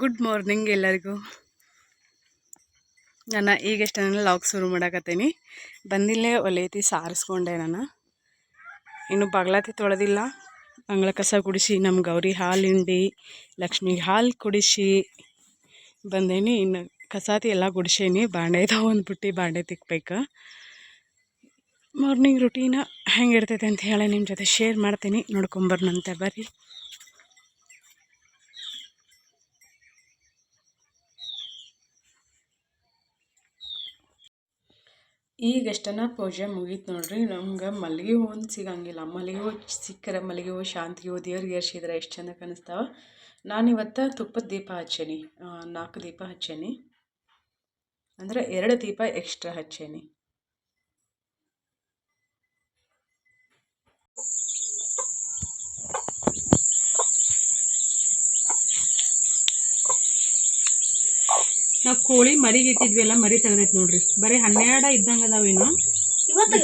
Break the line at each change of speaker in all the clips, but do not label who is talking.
Good morning ಎಲ್ಲರಿಗೂ. ನಾನು ಈಗಷ್ಟೇ ನಾನು ಲಾಗ್ ಶುರು ಮಾಡಾಕತ್ತೀನಿ. ಬಂದಿಲ್ಲೇ ಒಲೆತಿ ಸಾರಿಸ್ಕೊಂಡೆ ನಾನು. ಇನ್ನು ಬಾಗ್ಲಾತಿ ತೊಳೆದಿಲ್ಲ. ಅಂಗಳ ಕಸ ಕುಡಿಸಿ ನಮ್ಮ ಗೌರಿ ಹಾಲು ಹಿಂಡಿ ಲಕ್ಷ್ಮಿಗೆ ಹಾಲು ಕುಡಿಸಿ ಬಂದೇನಿ. ಇನ್ನು ಕಸಾತಿ ಎಲ್ಲ ಗುಡಿಸೇನಿ. ಬಾಂಡೆ ಒಂದು ಬುಟ್ಟಿ ಬಾಂಡೆ ತಿಕ್ಬೇಕು. ಮಾರ್ನಿಂಗ್ ರುಟೀನ ಹೆಂಗಿರ್ತೈತೆ ಅಂತ ಹೇಳಿ ನಿಮ್ಮ ಜೊತೆ ಶೇರ್ ಮಾಡ್ತೀನಿ. ನೋಡ್ಕೊಂಬರ್ನಂತೆ ಬರ್ರಿ. ಈಗಷ್ಟನ ಪೂಜೆ ಮುಗೀತು ನೋಡ್ರಿ. ನಮ್ಗೆ ಮಲ್ಲಿಗೆ ಹೂವು ಸಿಗಂಗಿಲ್ಲ. ಮಲ್ಲಿಗೆ ಹೂವು ಸಿಕ್ಕರೆ ಮಲ್ಲಿಗೆ ಹೂವು ಶಾಂತಿಗೆ ಹೂವು ದೇವ್ರಿಗೆ ಏರ್ಸಿದ್ರೆ ಎಷ್ಟು ಚಂದ ಕಾಣಿಸ್ತಾವ. ನಾನು ಇವತ್ತು ತುಪ್ಪದ ದೀಪ ಹಚ್ಚೇನಿ. ನಾಲ್ಕು ದೀಪ ಹಚ್ಚೇನಿ. ಅಂದರೆ ಎರಡು ದೀಪ ಎಕ್ಸ್ಟ್ರಾ ಹಚ್ಚೇನಿ. ನಾವು ಕೋಳಿ ಮರಿಗೆ ಇಟ್ಟಿದ್ವಿಲ್ಲ ಮರಿ ತೆಗ್ದೈತೆ ನೋಡ್ರಿ. ಬರೀ ಹನ್ನೆರಡ ಇದ್ದಂಗ ಅದಾವೇನು
ಹ್ಮ್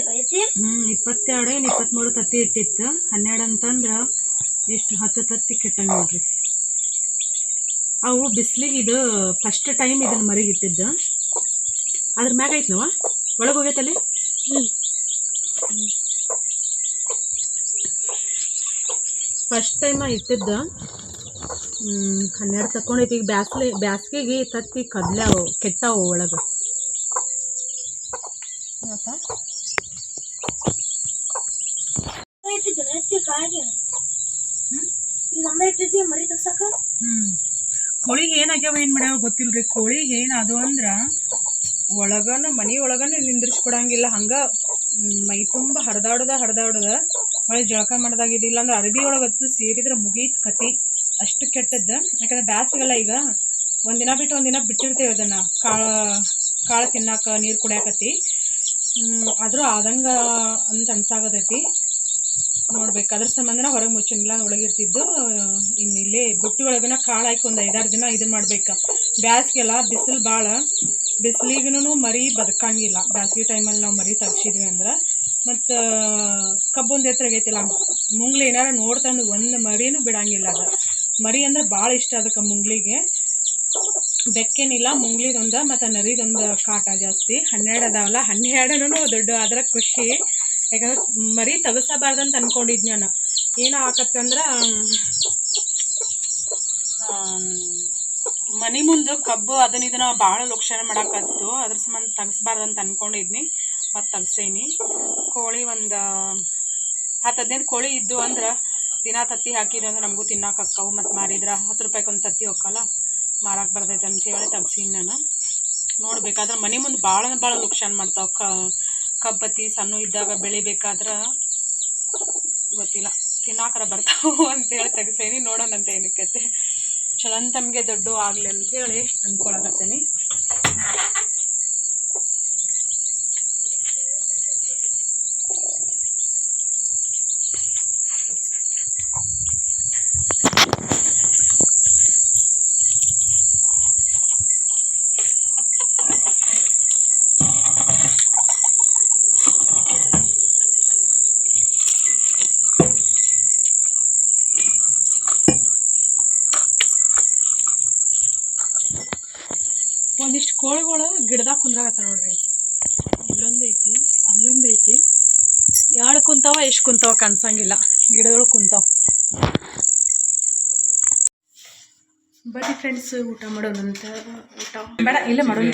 ಹ್ಞೂ ಇಪ್ಪತ್ತೆರಡು ಏನು ಇಪ್ಪತ್ತ್ಮೂರು ತತ್ತಿ ಇಟ್ಟಿತ್ತು. ಹನ್ನೆರಡು ಅಂತಂದ್ರೆ ಎಷ್ಟು ಹತ್ತು ತತ್ತಿ ಕೆಟ್ಟಂಗ ನೋಡ್ರಿ. ಅವು ಬಿಸಿಲಿಗೆ ಇದು ಫಸ್ಟ್ ಟೈಮ್ ಇದನ್ನ ಮರಿಗೆ ಇಟ್ಟಿದ್ದು. ಅದ್ರ ಮ್ಯಾಗ ಐತೆ ನಾವ? ಒಳಗೆ ಹೋಗೈತಲ್ಲಿ ಫಸ್ಟ್ ಟೈಮ ಇಟ್ಟಿದ್ದ. ಹನ್ನೆರಡು ತಕೊಂಡೈತಿ ಈಗ ಬ್ಯಾಸ್ಲೆ ಬ್ಯಾಸ್ಗೆಗೆ ತತ್ತಿ ಕದ್ಲ್ಯಾವು ಕೆಟ್ಟವು ಒಳಗೆ. ಕೋಳಿಗೆ ಏನಾಗ್ಯಾವ ಏನು ಮಾಡ್ಯಾವ ಗೊತ್ತಿಲ್ರಿ. ಕೋಳಿಗೆ ಏನ್ ಅದು ಅಂದ್ರ ಒಳಗನ ಮನೆ ಒಳಗನ ನಿಂದ್ರಿಸ್ಕೊಡಂಗಿಲ್ಲ. ಹಂಗ ಮ್, ತುಂಬ ಹರಿದಾಡದ ಹರಿದಾಡದ. ಹೊಳೆ ಜಳಕ ಮಾಡ್ದಾಗಿದ್ದಿಲ್ಲ ಅಂದ್ರೆ ಅರಬಿ ಒಳಗತ್ತು ಸೇರಿದ್ರೆ ಮುಗೀತು ಕತಿ. ಅಷ್ಟು ಕೆಟ್ಟದ್ದು. ಯಾಕಂದ್ರೆ ಬ್ಯಾಸಿಗೆಲ್ಲ ಈಗ ಒಂದಿನ ಬಿಟ್ಟು ಒಂದಿನ ಬಿಟ್ಟಿರ್ತೇವೆ ಅದನ್ನು. ಕಾಳು ಕಾಳು ತಿನ್ನಕ್ಕೆ ನೀರು ಕುಡಿಯಾಕತ್ತಿ. ಆದರೂ ಆದಂಗೆ ಅಂತ ಅನ್ಸಾಗತೈತಿ. ನೋಡ್ಬೇಕು. ಅದ್ರ ಸಂಬಂಧನ ಹೊರಗೆ ಮುಚ್ಚಿನಿಲ್ಲ ಒಳಗಿರ್ತಿದ್ದು ಇನ್ನು ಇಲ್ಲಿ ಬುಟ್ಟಿ ಒಳಗನ ಕಾಳು ಹಾಕಿ ಒಂದು ಐದಾರು ದಿನ ಇದು ಮಾಡ್ಬೇಕು. ಬ್ಯಾಸ್ಗೆಲ್ಲ ಬಿಸಿಲು ಭಾಳ ಬಿಸಿಲಿಗೂ ಮರಿ ಬದುಕಂಗಿಲ್ಲ. ಬ್ಯಾಸಿಗೆ ಟೈಮಲ್ಲಿ ನಾವು ಮರಿ ತಗ್ಸಿದ್ವಿ ಅಂದ್ರೆ. ಮತ್ತು, ಕಬ್ಬೊಂದು ಎತ್ತರಾಗೈತಿಲ್ಲ ಮುಂಗ್ಲ ಏನಾರ ನೋಡ್ತಂದು ಒಂದು ಮರಿನೂ ಬಿಡಂಗಿಲ್ಲ ಅದು. ಮರಿ ಅಂದ್ರೆ ಭಾಳ ಇಷ್ಟ ಅದಕ್ಕೆ ಮುಂಗ್ಲಿಗೆ ಬೆಕ್ಕೇನಿಲ್ಲ ಮುಂಗ್ಲಿದೊಂದು ಮತ್ತು ನರಿಗೊಂದು ಕಾಟ ಜಾಸ್ತಿ. ಹನ್ನೆರಡು ಅದಾವಲ್ಲ ಹನ್ನೆರಡೂ ದೊಡ್ಡ ಅದರ ಖುಷಿ. ಯಾಕಂದ್ರೆ ಮರಿ ತೆಗಸಬಾರ್ದಂತ ಅಂದ್ಕೊಂಡಿದ್ದು ನಾನು. ಏನು ಆಕತ್ತಂದ್ರೆ ಮನೆ ಮುಂದೆ ಕಬ್ಬು ಅದನ್ನ ಇದನ್ನ ಭಾಳ ಲಕ್ಷಣ ಮಾಡಾಕತ್ತು. ಅದ್ರ ಸಂಬಂಧ ತೆಗಿಸ್ಬಾರ್ದಂತ ಅಂದ್ಕೊಂಡಿದ್ನಿ ಮತ್ತು ತಗ್ಸೇನಿ. ಕೋಳಿ ಒಂದು, ಹತ್ತು ಹದಿನೈದು ಕೋಳಿ ಇದ್ದು ಅಂದ್ರೆ ದಿನ ತತ್ತಿ ಹಾಕಿದ್ರೆ ನಮಗೂ ತಿನ್ನಕ್ಕೆ ಅಕ್ಕವು ಮತ್ತು ಮಾರಿದ್ರೆ ಹತ್ತು ರೂಪಾಯಿಗೆ ಒಂದು ತತ್ತಿ ಹೋಗಲ್ಲ ಮಾರಕ್ಕೆ ಬರ್ತೈತೆ ಅಂತ ಹೇಳಿ ತಗ್ಸೀನಿ ನಾನು. ನೋಡ್ಬೇಕಾದ್ರೆ ಮನೆ ಮುಂದೆ ಭಾಳ ಭಾಳ ಲುಕ್ಷಾನ್ ಮಾಡ್ತಾವೆ. ಕ, ಕಬ್ಬತ್ತಿ ಸಣ್ಣ ಇದ್ದಾಗ ಬೆಳಿಬೇಕಾದ್ರೆ ಗೊತ್ತಿಲ್ಲ. ತಿನ್ನಾಕರ ಬರ್ತಾವು ಅಂತೇಳಿ ತೆಗ್ಸೇನಿ. ನೋಡೋಣಂತ ಏನಕ್ಕೈತೆ ಚಲನ್ ತಮಗೆ ದೊಡ್ಡ ಆಗಲಿ ಅಂತೇಳಿ ಅನ್ಕೊಳಕತ್ತೇನಿ. ಒಂದಿಷ್ಟು ಕೋಳಿಗಳು ಗಿಡದಾಗ ಕುಂದ್ರಾಗತ್ತ ನೋಡ್ರಿ. ಇಲ್ಲೊಂದು ಐತಿ ಅಲ್ಲೊಂದು ಐತಿ. ಎರಡು ಕುಂತಾವ ಎಷ್ಟು ಕುಂತಾವ ಕಾಣಿಸಂಗಿಲ್ಲ. ಗಿಡದೊಳಗೆ ಕುಂತಾವ. ಬನ್ನಿ ಫ್ರೆಂಡ್ಸ್ ಊಟ ಮಾಡೋಣಂತ ಊಟ. ಬೇಡ ಇಲ್ಲೇ ಮಾಡೋಣ.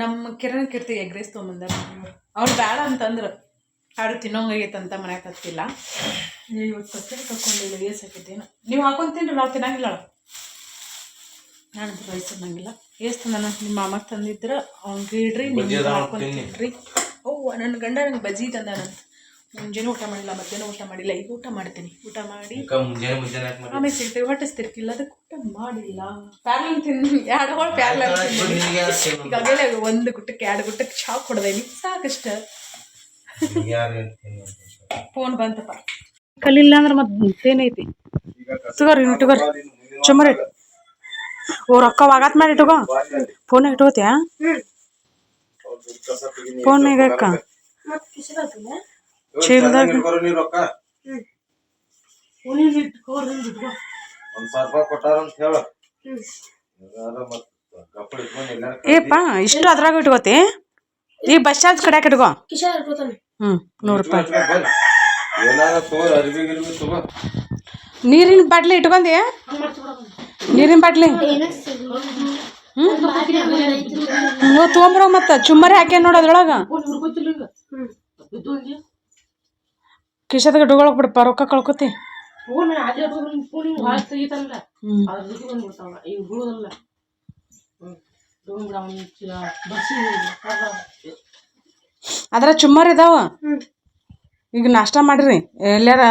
ನಮ್ಮ ಕಿರಣ್ ಕೀರ್ತಿ ಎಗ್ ರೈಸ್ ತೊಗೊಂಬಂದಾರ ಅವ್ರು ಬೇಡ ಅಂತಂದ್ರು. ಹಾಡು ಅಂತ ಮನ್ಯಾಗ ಹತ್ತಿಲ್ಲ ಇವತ್ತು ಕೊಟ್ಟೆ ತಗೊಂಡಿಲ್ಲ ಏಸ್ ಹಾಕಿದ್ದೇನು ನೀವು ಹಾಕೊಂತೀನ್ರಿ ನಾವು ತಿನ್ನಂಗಿಲ್ಲ ನಾನಂತೂ ರೈಸ್ ತಿನ್ನಂಗಿಲ್ಲ. ಏಸ್ ತಂದಾನ ನಿಮ್ಮ ಮಾಮ ತಂದಿದ್ರೆ ಅವ್ನಿಗೆ ಇಡ್ರಿ ನೀವು ಹಾಕೊಂತೀನ್ರಿ ಓ ನನ್ನ ಗಂಡ ನಂಗೆ ಬಜ್ಜಿ ತಂದಾನಂತ ಮುಂಜಾನೆ ಊಟ ಮಾಡಿಲ್ಲ ಮಧ್ಯಾಹ್ನ ಊಟ ಮಾಡಿಲ್ಲ ಈಗ ಊಟ ಮಾಡ್ತೀನಿ. ಊಟ ಮಾಡಿ ಆಮೇಲೆ ಸಿಗ್ತೇವೆ ಹೊಟ್ಟಿಸ್ತಿರ್ಕಿಲ್ಲ ಅದಕ್ಕೆ ಊಟ ಮಾಡಿಲ್ಲ. ಪ್ಯಾರ್ಲನ್ ತಿನ್ ಎರಡು ಹೋಳು ಪ್ಯಾರ್ಲನ್ ಈಗ ಒಂದು ಗುಟ್ಟಕ್ಕೆ ಎರಡು ಗುಟ್ಟಕ್ಕೆ ಚಾಕ್ ಕೊಡ್ದೇನಿ ಸಾಕಷ್ಟ. ಫೋನ್ ಬಂತಪ್ಪ ಕಲಿಲ್ಲ ಅಂದ್ರೆ ಮತ್ತೆ ಮತ್ತೇನೈತಿ ತಗೋರಿ ಇಟ್ಕೋರಿ ಚುಮರಿ ಓ ರೊಕ್ಕ ವಾಗಾತ್ ಮಾಡಿ ಇಟ್ಕೋ. ಫೋನ್ ಇಟ್ಕೋತ್ಯಾ? ಫೋನ್ ಈಗ ಅಕ್ಕ
ಮತ್ ಕಿಸದಾಗ್ತದೆ
ಚೀಲದಾಗ.
ನೀ ರೊಕ್ಕ
ಹ್ಮ್.
ಉಳಿಲ್ ಇಟ್ಕೋರಿ ಇಟ್ಕೋ
ಒಂದ್ ಸಾವಿರ ರೂಪಾಯಿ ಕೊಟ್ಟಾರ ಅಂತ ಹೇಳ.
ಹ್ಮ್
ಮತ್ ಕಪ್ಪಳ ಇಟ್ಕೊಂಡು ಎಲ್ಲಾರ
ಏಪ್ಪ ಇಷ್ಟು ಅದ್ರಾಗ ಇಟ್ಕೋತಿ? ಈ ಬಸ್ ಚಾರ್ಜ್ ಕಡ್ಯಾಕ ಇಟ್ಕೋ.
ಕಿಶ ಇಟ್ಕೋತಾನೆ.
ಹ್ಞೂ ನೂರು ರೂಪಾಯಿ. ನೀರಿನ ಬಾಟ್ಲಿ ಇಟ್ಕೊಂಡಿ. ನೀರಿನ ಬಾಟ್ಲಿ. ನೀವು ತೊಗೊಂಬರೋ ಮತ್ತೆ. ಚುಮ್ಮರಿ ಹಾಕ್ಯಾನ ನೋಡು ಅದ್ರೊಳಗೆ. ಕಿಶದಾಗ ಇಟ್ಕೊಳಕ್ ಬಿಡಪ್ಪ ರೊಕ್ಕ ಕಳ್ಕೊತಿ. ಹ್ಞೂ
ಅದ್ರ
ಚುಮ್ಮರಿ ಇದಾವ? ಈಗ ನಾಷ್ಟ ಮಾಡ್ರಿ. ಎಲ್ಲಾರ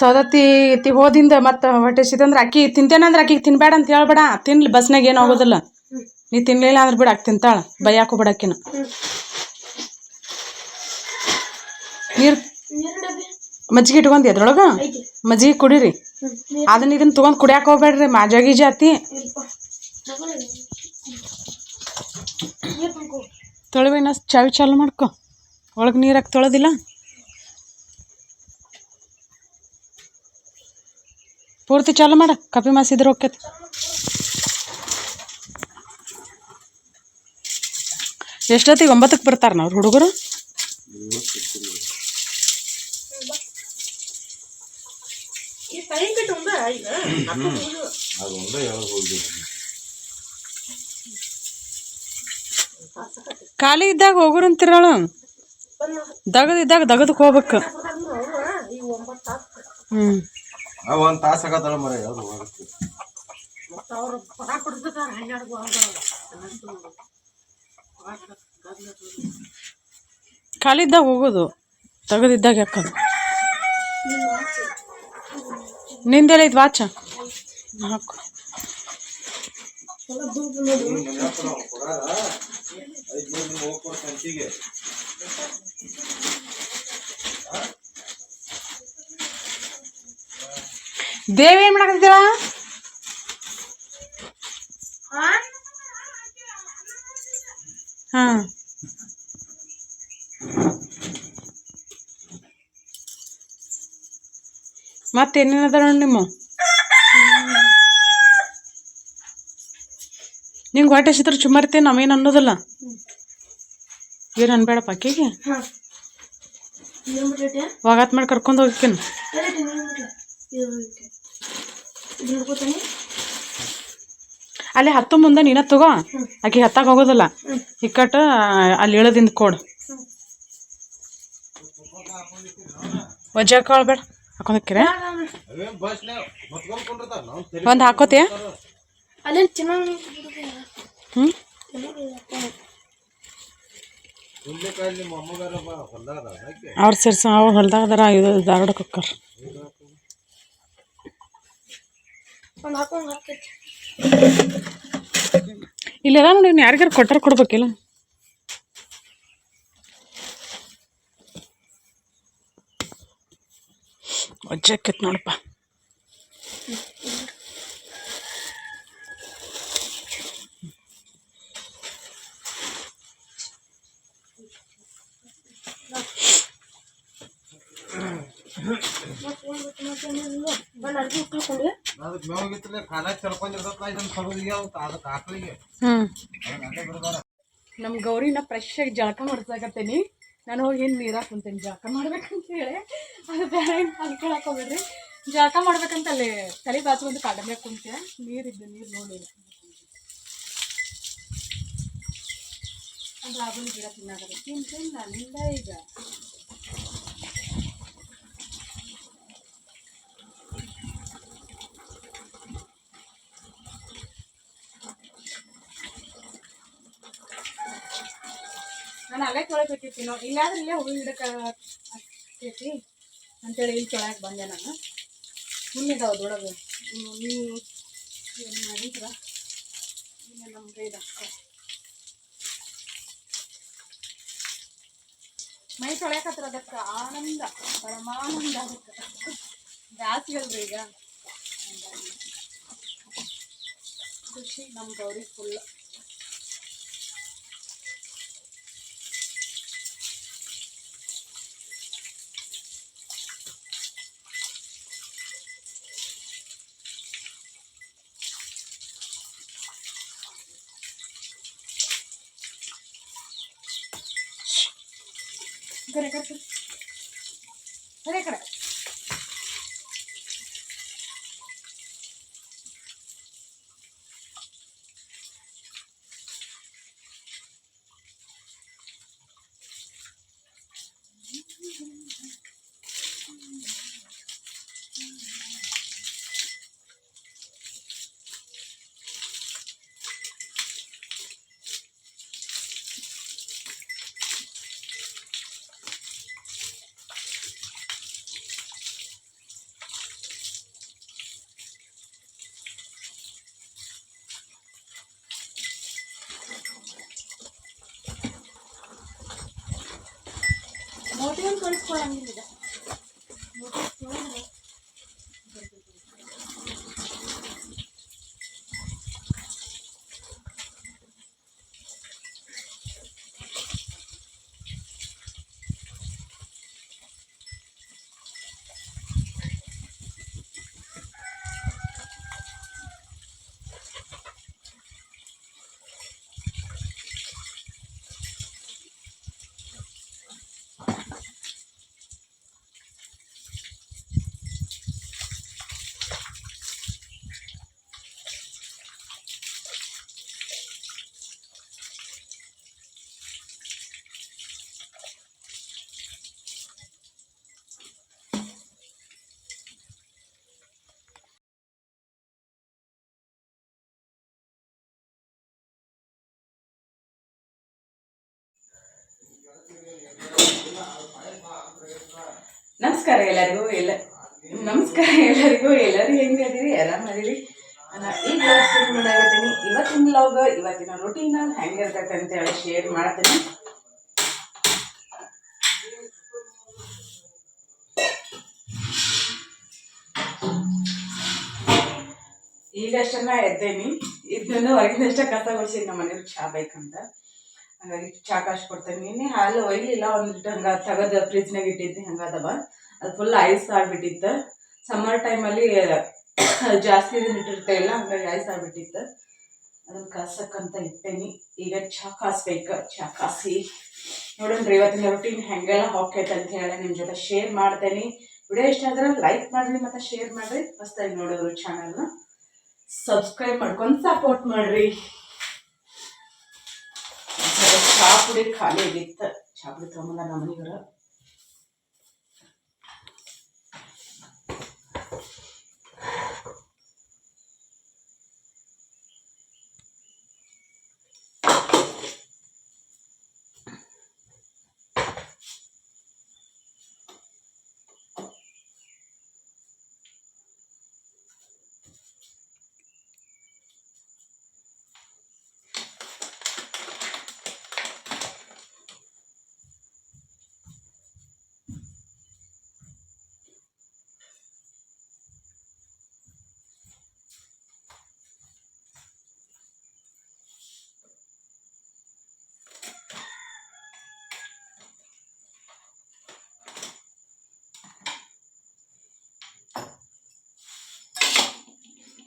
ಸೌದತ್ತಿ ಇತ್ತಿ ಹೋದಿಂದ ಮತ್ತೆ ಹೊಟ್ಟೆ ಸಿದಂದ್ರೆ ಅಕ್ಕಿ ತಿಂತೇನಂದ್ರೆ ಆಕಿಗೆ ತಿನ್ಬೇಡ ಅಂತ ಹೇಳ್ಬೇಡ. ತಿನ್ಲಿ ಬಸ್ನಾಗ ಏನು
ಹೋಗೋದಿಲ್ಲ.
ನೀ ತಿನ್ಲಿಲ್ಲ ಅಂದ್ರೆ ಬಿಡ ಅಕ್ಕಿ ತಿಂತಾಳ. ಬೈಯಾಕು ಬಿಡಕ್ಕಿನ ನೀರು ಮಜ್ಜಿಗೆ ಇಟ್ಕೊಂಡಿ ಅದ್ರೊಳಗೆ? ಮಜ್ಜಿಗೆ ಕುಡೀರಿ. ಅದನ್ನ ಇದನ್ನ ತೊಗೊಂಡು ಕುಡಿಯಾಕ ಹೋಗ್ಬೇಡ್ರಿ. ಮಾಜಾ ಗೀಜಾ ತೊಳಿವಿನ ಚಾವಿ ಚಾಲು ಮಾಡ್ಕೊ. ಒಳಗೆ ನೀರಾಕಿ ತೊಳೆದಿಲ್ಲ. ಪೂರ್ತಿ ಚಾಲು ಮಾಡ. ಕಪಿ ಮಾಸಿದ್ರೆ ಹೋಗ್ತೈತಿ. ಎಷ್ಟೊತ್ತಿಗೆ? ಒಂಬತ್ತಕ್ಕೆ ಬರ್ತಾರೆ ನಾವು ಹುಡುಗರು?
ಅದು ಒಂದೇ ಯಾವಾಗ ಹೋಗಿ
ಖಾಲಿ ಇದ್ದಾಗ ಹೋಗುರು ಅಂತಿರಳ ದಗದಿದ್ದಾಗ ದಗದಕ್ಕೆ ಹೋಗ್ಬೇಕು. ಹ್ಞೂ
ಒಂದ್ ತಾಸ ಆಗತ್ತಲ್ಲ ಮರ ಯಾವ್ದು
ಖಾಲಿ ಇದ್ದಾಗ ಹೋಗೋದು ತಗದಿದ್ದಾಗ ಯಾಕದು ನಿಂದೆಲ್ಲ ಐತೆ ವಾಚ? ಹಾಕು
ಎಲ್ಲ ದುಡ್ಡು ನೋಡಿ
ಐದ್ನೂರು ನಿಮ್ಗೆ ಹೋಗ್ಕೊಡ್ ಸಂತಿಗೆ
ದೇವಿ ಏನು ಮಾಡಕತ್ತೀವ
ಹಾ
ಹಾಂ ಮತ್ತೆ ಏನೇನದ ನೋಡಿ ನಿಮ್ಮ ನಿಂಗೆ ಹೊಟ್ಟೆ ಸಿದ್ರೆ ಚುಮ್ಮರ್ತೀನಿ ನಾವೇನು ಅನ್ನೋದಿಲ್ಲ. ಏನು ಅನ್ಬೇಡಪ್ಪ ಆಕಿಗೆ? ವಾಗಾತ್ ಮಾಡಿ ಕರ್ಕೊಂಡು
ಹೋಗ್ತೀನಿ.
ಅಲ್ಲಿ ಹತ್ತು ಮುಂದೆ ನೀನ ತಗೋ. ಆಕೆ ಹತ್ತಾಗ ಹೋಗೋದಲ್ಲ. ಇಕ್ಕಟ್ಟು ಅಲ್ಲಿ ಇಳದಿಂದ ಕೊಡು. ವಜಾ ಕಾಳು ಬೇಡ. ಹಾಕೊಂಡಕ್ಕಿರ ಒಂದು ಹಾಕೋತಿಯ?
ಅಲ್ಲೇ ಚೆನ್ನಾಗಿ
ಹ್ಞೂ
ಹೊಲ್ದಾಗ
ಅವ್ರು ಸೇರ್ಸ ಅವ್ರು ಹೊಲ್ದಾಗದಾರ ಇದು ಧಾರವಾಡಕ್ಕೆ
ಹಾಕೈತಿ.
ಇಲ್ಲೆಲ್ಲ ನೋಡಿ ಇನ್ನು ಯಾರಿಗಾರು ಕೊಟ್ಟಾರ ಕೊಡ್ಬೇಕಿಲ್ಲ. ವಜ್ಜಾಕೈತಿ ನೋಡಪ್ಪ
ಬಂದು ಅರ್ಬಿ ಉಟ್ಕೊಂಡು
ಅದಕ್ಕೆ ಮೇವಾಗಿತ್ತಲೆ ಖಾನಾಗ ಚಲ್ಕೊಂಡಿರ್ತೈತಲ್ಲ ಇದನ್ನ ಸಗದಿಗೆ ಅದಕ್ಕೆ ಆಕಳಿಗೆ
ಹ್ಞೂ
ಅದನ್ನ ಅಲ್ಲೇ ಬಿಡ್ದಾರ
ನಮ್ಮ ಗೌರಿನ ಫ್ರೆಶ್ ಆಗಿ ಜಳಕ ಮಾಡ್ಸಾಕತ್ತೇನಿ. ನಾನು ಹೋಗಿ ಏನು ನೀರಾಗ ಕುಂತೇನಿ ಜಳಕ ಮಾಡ್ಬೇಕಂತ ಹೇಳಿ. ಅದು ಬೇರೆ ಅನ್ಕೊಳಕೋಬೇಡ್ರಿ ಹೋಗ್ಬೇಡ್ರಿ. ಜಳಕ ಮಾಡ್ಬೇಕಂತ ಅಲ್ಲಿ ತಲೆ ಬಾಚ್ಕೊಂಡು ಕಡಿಮೆ ಕುಂತೆ ನೀರಿದ್ದು ನೀರು ನೋಡಿ. ಅಂದ್ರೆ ಅದನ್ನ ಗಿಡ ತಿನ್ನಾಗತ್ತೆ ತಿನ್ ನಾನಿಂದ ನನ್ನಿಂದ ಈಗ? ತೊಳಬೇಕಿತ್ತು ನಾವು ಇಲ್ಲಾದ್ರೆ ಇಲ್ಲೇ ಹೂವಿನ ಗಿಡಕ್ಕೆ ಆಗ್ತೈತಿ ಅಂತೇಳಿ ಇಲ್ಲಿ ತೊಳಕ್ಕೆ ಬಂದೆ ನಾನು. ಮುಂದಿದಾವ ದೊಡ್ಡದು. ನೀವು ಏನು ಮಾಡಿದ್ರ? ಇನ್ನು ನಮ್ಗೆ ಇದು ಮೈ ತೊಳ್ಯಾಕತ್ರ ಅದಕ್ಕೆ ಆನಂದ, ಪರಮಾನಂದ ಅದಕ್ಕೆ. ಬ್ಯಾಸ್ಗಲ್ರಿ ಈಗ. ಹಂಗಾಗಿ ಖುಷಿ ನಮ್ಮ ಗೌರಿ ಫುಲ್
déjate. Déjate. 说是
破烂的。
ನಮಸ್ಕಾರ ಎಲ್ಲರಿಗೂ, ಎಲ್ಲ ನಮಸ್ಕಾರ ಎಲ್ಲರಿಗೂ, ಎಲ್ಲರೂ ಹೆಂಗದಿರಿ ಆರಾಮದಿರಿ ನಾನು ಈಗ ಶುರು ಇವತ್ತಿನ ಲಾಗ್ ಇವತ್ತಿನ ರೊಟೀನ್ ಹೆಂಗಿರ್ತೈತೆ ಅಂತ ಹೇಳಿ ಶೇರ್ ಮಾಡ್ತೀನಿ. ಈಗಷ್ಟನ್ನ ಎದ್ದೇನಿ. ಇದನ್ನು ಹೊರಗಿನಷ್ಟ ಕಸ ಗೊಳಿಸಿ ನಮ್ಮ ಮನೇಲಿ ಚಾ ಬೇಕಂತ. ಹಾಗಾಗಿ ಚಹಾ ಕಾಶ್ ಕೊಡ್ತೇನೆ. ನಿನ್ನೆ ಹಾಲು ಒಯ್ಲಿಲ್ಲ ಒಂದು ಹಂಗೆ ತೆಗೆದು ಫ್ರಿಜ್ನಾಗ ಇಟ್ಟಿದ್ದೆ, ಹಂಗದವ? ಅದು ಫುಲ್ ಐಸ್ ಆಗಿಬಿಟ್ಟಿತ್ತು. ಸಮ್ಮರ್ ಟೈಮಲ್ಲಿ ಜಾಸ್ತಿ ದಿನ ಇಟ್ಟಿರ್ತಾ ಇಲ್ಲ, ಹಂಗಾಗಿ ಐಸ್ ಆಗ್ಬಿಟ್ಟಿತ್ತು. ಅದನ್ನು ಕಾಸಕ್ಕಂತ ಇಟ್ಟೇನಿ. ಈಗ ಚಹಾ ಕಾಸ್ಬೇಕು ಚಹಾ ಕಾಸಿ. ನೋಡೋಣ್ರಿ ಇವತ್ತಿನ ರೊಟೀನ್ ಹೆಂಗೆಲ್ಲ ಹಾಕೈತೆ ಅಂತ ಹೇಳಿ ನಿಮ್ಮ ಜೊತೆ ಶೇರ್ ಮಾಡ್ತೇನೆ. ವಿಡಿಯೋ ಇಷ್ಟ ಆದ್ರೆ ಲೈಕ್ ಮಾಡ್ರಿ, ಮತ್ತು ಶೇರ್ ಮಾಡಿರಿ. ಹೊಸ್ದಾಗಿ ನೋಡೋರು ಚಾನಲ್ನ ಸಬ್ಸ್ಕ್ರೈಬ್ ಮಾಡ್ಕೊಂಡು ಸಪೋರ್ಟ್ ಮಾಡಿರಿ. சாப்பிடு காலையில் எடுத்த சாப்பிடு கம்மலாம் நம்ம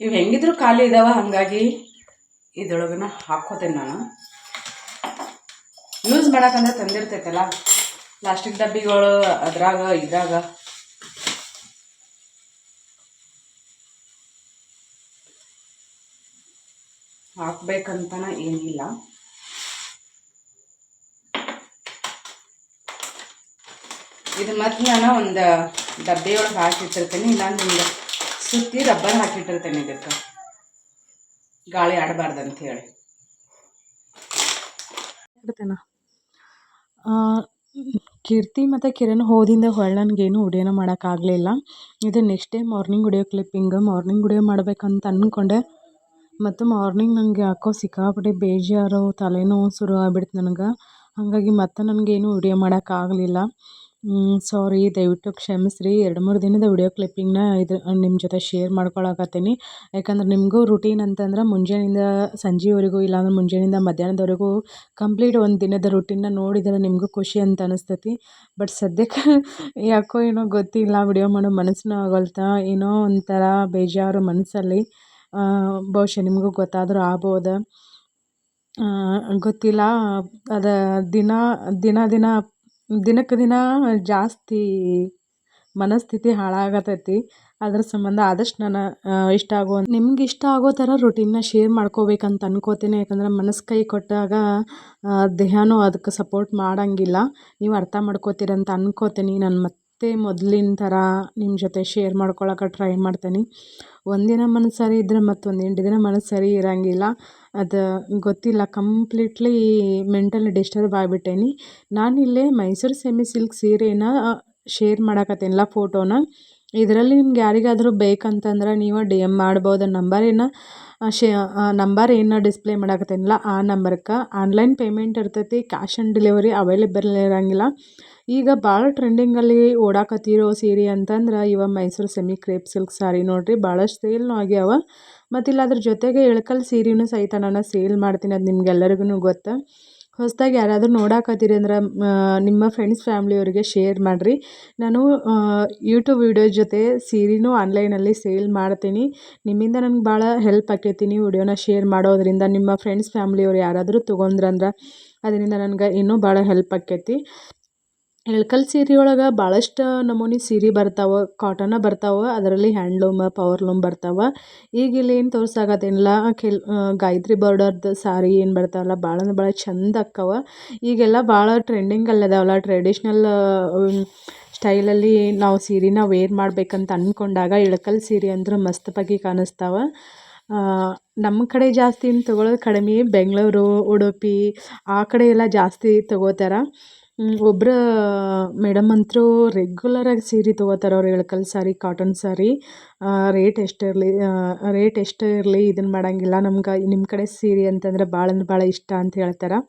ಇವು ಹೆಂಗಿದ್ರು ಖಾಲಿ ಇದಾವ, ಹಾಗಾಗಿ ಇದ್ರೊಳಗನ ಹಾಕ್ಕೋತೇನೆ ನಾನು. ಯೂಸ್ ಮಾಡೋಕ್ಕಂದ್ರೆ ತಂದಿರ್ತೈತಲ್ಲ ಪ್ಲಾಸ್ಟಿಕ್ ಡಬ್ಬಿಗಳು ಅದ್ರಾಗ, ಇದ್ರಾಗ. ಹಾಕ್ಬೇಕಂತನ ಏನಿಲ್ಲ. ಇದು ಮತ್ತೆ ನಾನು ಒಂದು ಡಬ್ಬಿಯೊಳಗೆ ಹಾಕಿಟ್ಟಿರ್ತೀನಿ ಇಲ್ಲ ಹಿಂಗೆ ಸುತ್ತಿ ರಬ್ಬರ್ ಹಾಕಿಟ್ಟಿರ್ತೇನೆ ಇದಕ್ಕೆ. ಗಾಳಿ ಆಡಬಾರ್ದು ಅಂತ ಹೇಳಿ
ಕೀರ್ತಿ ಮತ್ತು ಕಿರಣ್ ಹೋದಿಂದ ಹೊರ ನನಗೇನು ಉಡೇನ ಮಾಡೋಕ್ಕಾಗಲಿಲ್ಲ. ಇದು next day morning video clipping morning video ಮಾಡಬೇಕಂತ ಅಂದ್ಕೊಂಡೆ ಮತ್ತು ಮಾರ್ನಿಂಗ್ ನನಗೆ ಯಾಕೋ ಸಿಕ್ಕಾಪಟ್ಟೆ ಬೇಜಾರು, ತಲೆನೋವು ಶುರು ಆಗ್ಬಿಡ್ತು ನನಗೆ. ಹಾಗಾಗಿ ಮತ್ತೆ ನನಗೇನು ವಿಡಿಯೋ ಮಾಡೋಕ್ಕಾಗಲಿಲ್ಲ. ಸಾರಿ ದಯವಿಟ್ಟು ಕ್ಷಮಿಸ್ರಿ. ಎರಡು, ಮೂರು ದಿನದ ವಿಡಿಯೋ ಕ್ಲಿಪ್ಪಿಂಗ್ನ ಇದು ನಿಮ್ಮ ಜೊತೆ ಶೇರ್ ಮಾಡ್ಕೊಳಕತ್ತೀನಿ. ಯಾಕಂದ್ರೆ ನಿಮಗೂ ರುಟೀನ್ ಅಂತಂದ್ರೆ ಮುಂಜಾನೆಯಿಂದ ಸಂಜೆವರೆಗೂ ಇಲ್ಲಾಂದ್ರೆ ಮುಂಜಾನೆಯಿಂದ ಮಧ್ಯಾಹ್ನದವರೆಗೂ ಕಂಪ್ಲೀಟ್ ಒಂದು ದಿನದ ರುಟೀನ್ನ ನೋಡಿದರೆ ನಿಮಗೂ ಖುಷಿ ಅಂತ ಅನಿಸ್ತೈತಿ. ಬಟ್ ಸದ್ಯಕ್ಕೆ ಯಾಕೋ ಏನೋ ಗೊತ್ತಿಲ್ಲ ವಿಡಿಯೋ ಮಾಡೋ ಮನಸ್ಸನ್ನೂ ಆಗಲ್ತಾ ಏನೋ ಒಂಥರ ಬೇಜಾರು ಮನಸ್ಸಲ್ಲಿ. ಬಹುಶಃ ನಿಮಗೂ ಗೊತ್ತಾದರೂ ಆಗ್ಬೋದು. ಗೊತ್ತಿಲ್ಲ. ಅದು ದಿನ ದಿನ ದಿನ
ದಿನಕ್ಕೆ ದಿನ ಜಾಸ್ತಿ ಮನಸ್ಥಿತಿ ಹಾಳಾಗತೈತಿ. ಅದ್ರ ಸಂಬಂಧ ಆದಷ್ಟು ನಾನು ಇಷ್ಟ ಆಗೋ, ನಿಮ್ಗೆ ಇಷ್ಟ ಆಗೋ ಥರ ರೊಟೀನ್ನ ಶೇರ್ ಮಾಡ್ಕೋಬೇಕಂತ ಅನ್ಕೋತೀನಿ. ಯಾಕಂದ್ರೆ ಮನಸ್ಸು ಕೈ ಕೊಟ್ಟಾಗ ದೇಹನೂ ಅದಕ್ಕೆ ಸಪೋರ್ಟ್ ಮಾಡೋಂಗಿಲ್ಲ. ನೀವು ಅರ್ಥ ಮಾಡ್ಕೋತೀರಂತ ಅನ್ಕೋತೀನಿ. ನಾನು ಮತ್ತೆ ಮೊದಲಿನ ಥರ ನಿಮ್ಮ ಜೊತೆ ಶೇರ್ ಮಾಡ್ಕೊಳಕ್ಕೆ ಟ್ರೈ ಮಾಡ್ತೀನಿ. ಒಂದಿನ ಮನಸ್ಸು ಸರಿ ಇದ್ದರೆ ಮತ್ತೊಂದು ಎಂಟು ದಿನ ಮನಸ್ಸು ಸರಿ ಇರೋಂಗಿಲ್ಲ. ಅದು ಗೊತ್ತಿಲ್ಲ ಕಂಪ್ಲೀಟ್ಲಿ ಮೆಂಟಲಿ ಡಿಸ್ಟರ್ಬ್ ಆಗಿಬಿಟ್ಟೇನಿ. ಇಲ್ಲೇ ಮೈಸೂರು ಸೆಮಿ ಸಿಲ್ಕ್ ಸೀರೆನ ಶೇರ್ ಮಾಡಕತ್ತೀನಿಲ್ಲ ಫೋಟೋನ ಇದರಲ್ಲಿ ನಿಮ್ಗೆ ಯಾರಿಗಾದರೂ ಬೇಕಂತಂದ್ರೆ ನೀವು ಡಿ ಎಂ ಮಾಡ್ಬೋದು. ನಂಬರೇನು ಶೇ ನಂಬರ್ ಏನು ಡಿಸ್ಪ್ಲೇ ಮಾಡಕತ್ತೀನಿಲ್ಲ, ಆ ನಂಬರ್ಗೆ ಆನ್ಲೈನ್ ಪೇಮೆಂಟ್ ಇರ್ತೈತಿ ಕ್ಯಾಶ್ ಆನ್ ಡೆಲಿವರಿ ಅವೈಲೇಬಲ್ ಇರೋಂಗಿಲ್ಲ. ಈಗ ಭಾಳ ಟ್ರೆಂಡಿಂಗಲ್ಲಿ ಓಡಾಕತ್ತಿರೋ ಸೀರೆ ಅಂತಂದ್ರೆ ಇವ Mysore semi crepe silk sari ನೋಡಿರಿ, ಭಾಳಷ್ಟು ಸೇಲ್ನೂ ಆಗ್ಯಾವ. ಮತ್ತಿಲ್ಲ ಅದ್ರ ಜೊತೆಗೆ ಇಳಕಲ್ ಸೀರೆನೂ ಸಹಿತ ನಾನು ಸೇಲ್ ಮಾಡ್ತೀನಿ, ಅದು ನಿಮ್ಗೆಲ್ಲರಿಗೂ ಗೊತ್ತು. ಹೊಸದಾಗಿ ಯಾರಾದರೂ ನೋಡಾಕತ್ತೀರಿ ಅಂದ್ರೆ ನಿಮ್ಮ ಫ್ರೆಂಡ್ಸ್ ಫ್ಯಾಮ್ಲಿಯವರಿಗೆ ಶೇರ್ ಮಾಡಿರಿ. ನಾನು ಯೂಟ್ಯೂಬ್ ವಿಡಿಯೋ ಜೊತೆ ಸೀರೆನೂ ಆನ್ಲೈನಲ್ಲಿ ಸೇಲ್ ಮಾಡ್ತೀನಿ. ನಿಮ್ಮಿಂದ ನನಗೆ ಭಾಳ ಹೆಲ್ಪ್ ಆಕೈತಿ ವಿಡಿಯೋನ ಶೇರ್ ಮಾಡೋದ್ರಿಂದ. ನಿಮ್ಮ ಫ್ರೆಂಡ್ಸ್ ಫ್ಯಾಮ್ಲಿಯವ್ರು ಯಾರಾದರೂ ತೊಗೊಂಡ್ರಂದ್ರೆ, ಅದರಿಂದ ನನಗೆ ಇನ್ನೂ ಭಾಳ ಹೆಲ್ಪ್ ಆಕೈತಿ. ಇಳಕಲ್ ಸೀರೆ ಒಳಗೆ ಭಾಳಷ್ಟು ನಮೂನಿ ಸೀರೆ ಬರ್ತಾವೆ ಕಾಟನ ಬರ್ತಾವೆ, ಅದರಲ್ಲಿ ಹ್ಯಾಂಡ್ಲೂಮ್ ಪವರ್ಲೂಮ್ ಬರ್ತಾವೆ. ಈಗ ಇಲ್ಲಿ ಏನು ತೋರ್ಸಾಕತ್ತೀನಿಲ್ಲ, ಕೆಲ್ ಗಾಯತ್ರಿ ಬಾರ್ಡರ್ದು ಸಾರಿ ಏನು ಬರ್ತಾವಲ್ಲ ಭಾಳ ಅಂದ್ರೆ ಭಾಳ ಚಂದ ಅಕ್ಕವ. ಈಗೆಲ್ಲ ಭಾಳ ಟ್ರೆಂಡಿಂಗಲ್ಲಿ ಅದಾವಲ್ಲ ಟ್ರೆಡಿಷ್ನಲ್ ಸ್ಟೈಲಲ್ಲಿ ನಾವು ಸೀರೆನ ವೇರ್ ಮಾಡ್ಬೇಕಂತ ಅಂದ್ಕೊಂಡಾಗ ಇಳಕಲ್ ಸೀರೆ ಅಂದ್ರೆ ಮಸ್ತಾಗಿ ಕಾಣಿಸ್ತಾವೆ ನಮ್ಮ ಕಡೆ ಜಾಸ್ತಿ ಏನು ತೊಗೊಳೋದು ಕಡಿಮೆ ಬೆಂಗಳೂರು, ಉಡುಪಿ, ಆ ಕಡೆ ಎಲ್ಲ ಜಾಸ್ತಿ ತೊಗೋತಾರೆ. ಒಬ್ರು, ಮೇಡಮ್ ಅಂತೂ ರೆಗ್ಯುಲರಾಗಿ ಸೀರೆ ತೊಗೋತಾರೆ ಅವ್ರು ಇಳಕಲ್ ಸಾರಿ ಕಾಟನ್ ಸಾರಿ ರೇಟ್ ಎಷ್ಟೇ ಇರಲಿ ರೇಟ್ ಎಷ್ಟೇ ಇರಲಿ ಇದನ್ನು ಮಾಡೋಂಗಿಲ್ಲ. ನಮ್ಗೆ ನಿಮ್ಮ ಕಡೆ ಸೀರೆ ಅಂತಂದ್ರೆ ಭಾಳ ಅಂದ್ರೆ ಭಾಳ ಇಷ್ಟ ಅಂತ ಹೇಳ್ತಾರೆ.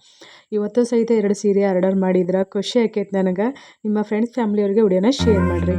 ಇವತ್ತು ಸಹಿತ ಎರಡು ಸೀರೆ ಆರ್ಡರ್ ಮಾಡಿದ್ರೆ. ಖುಷಿ ಆಕೈತೆ ನನಗೆ. ನಿಮ್ಮ ಫ್ರೆಂಡ್ಸ್ ಫ್ಯಾಮ್ಲಿಯವ್ರಿಗೆ ವಿಡಿಯೋನ ಶೇರ್ ಮಾಡಿರಿ.